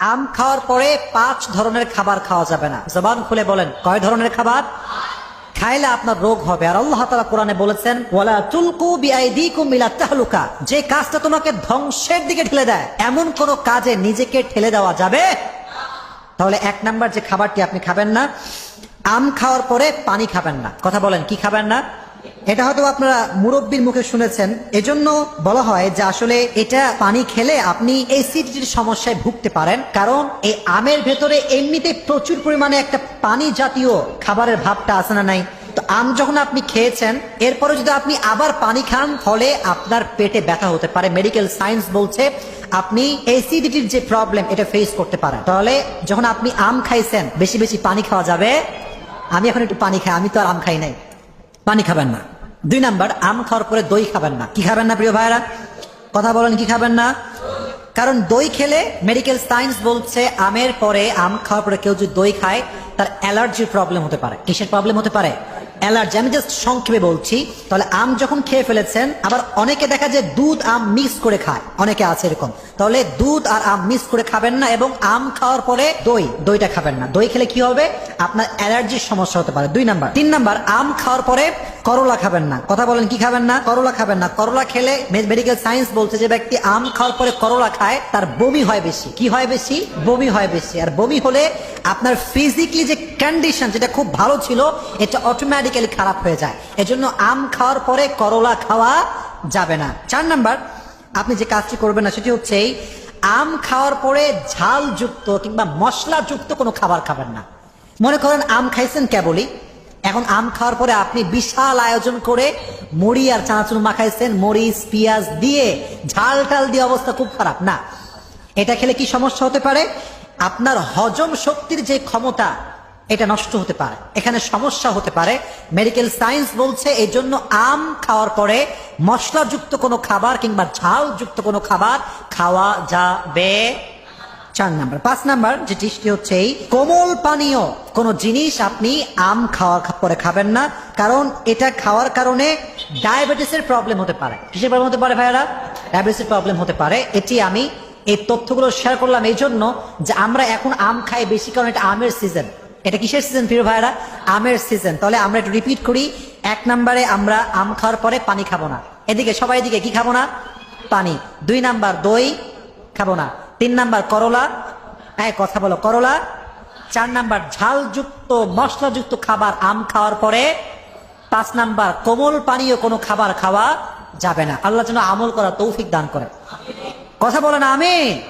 আম খাওয়ার পরে পাঁচ ধরনের খাবার খাওয়া যাবে না। জবান খুলে বলেন, কয় ধরনের খাবার? খাইলে আপনার রোগ হবে। আর আল্লাহ তাআলা কোরআনে বলেছেন, ওয়ালা ইলা তাহলুকা। যে কাজটা তোমাকে ধ্বংসের দিকে ঠেলে দেয়, এমন কোন কাজে নিজেকে ঠেলে দেওয়া যাবে? তাহলে এক নাম্বার যে খাবারটি আপনি খাবেন না, আম খাওয়ার পরে পানি খাবেন না। কথা বলেন, কি খাবেন না? এটা হয়তো আপনারা মুরব্বীর মুখে শুনেছেন। এজন্য বলা হয় যে আসলে এটা পানি খেলে আপনি অ্যাসিডিটির সমস্যায় ভুগতে পারেন। কারণ এই আমের ভেতরে এমনিতে প্রচুর পরিমাণে একটা পানি জাতীয় খাবারের ভাবটা আছে না নাই? তো আম যখন আপনি খেয়েছেন, এরপরে যদি আপনি আবার পানি খান, ফলে আপনার পেটে ব্যথা হতে পারে। মেডিকেল সায়েন্স বলছে আপনি অ্যাসিডিটির যে প্রবলেম এটা ফেস করতে পারেন। তাহলে যখন আপনি আম খাইছেন, বেশি বেশি পানি খাওয়া যাবে। আমি এখন একটু পানি খাই, আমি তো আর আম খাই নাই। পানি খাবেন না। দুই নাম্বার, আম খাওয়ার পরে দই খাবেন না। কি খাবেন না, প্রিয় ভাইরা কথা বলেন, কি খাবেন না? কারণ দই খেলে মেডিকেল সায়েন্স বলছে, আমের পরে আম খাওয়ার পরে কেউ যদি দই খায়, তার অ্যালার্জির প্রবলেম হতে পারে। কিসের প্রবলেম হতে পারে? অ্যালার্জি, আমি জাস্ট সংক্ষেপে বলছি। তাহলে আম যখন খেয়ে ফেলেছেন, আবার অনেকে দেখা যায় দুধ আম মিক্স করে খায়। অনেকে আছে এরকম। তাহলে দুধ আর আম মিক্স করে খাবেন না এবং আম খাওয়ার পরে দই, দইটা খাবেন না। দই খেলে কি হবে? আপনার অ্যালার্জির সমস্যা হতে পারে। দুই নাম্বার। তিন নাম্বার, আম খাওয়ার পরে করলা খাবেন না। কথা বলেন, কি খাবেন না? করলা খাবেন না। করলা খেলে মেডিকেল সায়েন্স বলছে যে ব্যক্তি আম খাওয়ার পরে করলা খায়, তার বমি হয় বেশি। কি হয় বেশি? বমি হয় বেশি। আর বমি হলে আপনার ফিজিক্যালি যে কন্ডিশন যেটা খুব ভালো ছিল, এটা অটোমেটিক্যালি খারাপ হয়ে যায়। এজন্য আম খাওয়ার পরে করলা খাওয়া যাবে না। চার নাম্বার, আপনি যে কাজটি করবেন না, সেটি হচ্ছে আম খাওয়ার পরে ঝালযুক্ত কিংবা মশলাযুক্ত কোনো খাবার খাবেন না। মনে করেন আম খাইছেন কেবলই, এখন আম খাওয়ার পরে আপনি বিশাল আয়োজন করে মুড়ি আর চানাচুর মাখাইছেন মরিচ, পেঁয়াজ দিয়ে ঝাল টাল দিয়ে অবস্থা খুব খারাপ। না, এটা খেলে কি সমস্যা হতে পারে? আপনার হজম শক্তির যে ক্ষমতা এটা নষ্ট হতে পারে। এখানে সমস্যা হতে পারে। মেডিকেল সায়েন্স বলছে এই জন্য আম খাওয়ার পরে মশলাযুক্ত কোনো খাবার কিংবা ঝালযুক্ত কোনো খাবার খাওয়া যাবে। চার নাম্বার। পাঁচ নাম্বার যেটি হচ্ছে এই, কোমল পানীয় কোন জিনিস আপনি আম খাওয়ার পরে খাবেন না, কারণ এটা খাওয়ার কারণে ডায়াবেটিসের প্রবলেম হতে পারে। কিসের প্রবলেম হতে পারে ভাইয়ারা? ডায়াবেটিসের প্রবলেম হতে পারে। এটি আমি এই তথ্যগুলো শেয়ার করলাম এই জন্য যে আমরা এখন আম খাই বেশি কারণ এটা আমের সিজন এটা কিসের সিজন প্রিয় ভাইরা আমের সিজন তাহলে আমরা একটু রিপিট করি। এক নম্বরে আমরা আম খাওয়ার পরে পানি খাব না। এদিকে, সবাই এদিকে কি খাব না? পানি। দুই নাম্বার দই খাব না। তিন নাম্বার করলা। হ্যাঁ কথা বলো, করলা। চার নাম্বার ঝালযুক্ত, মশলাযুক্ত খাবার আম খাওয়ার পরে পাঁচ নাম্বার কোমল পানীয় কোনো খাবার খাওয়া যাবে না। আল্লাহ যেন আমল করা তৌফিক দান করে। কথা বলেন আমি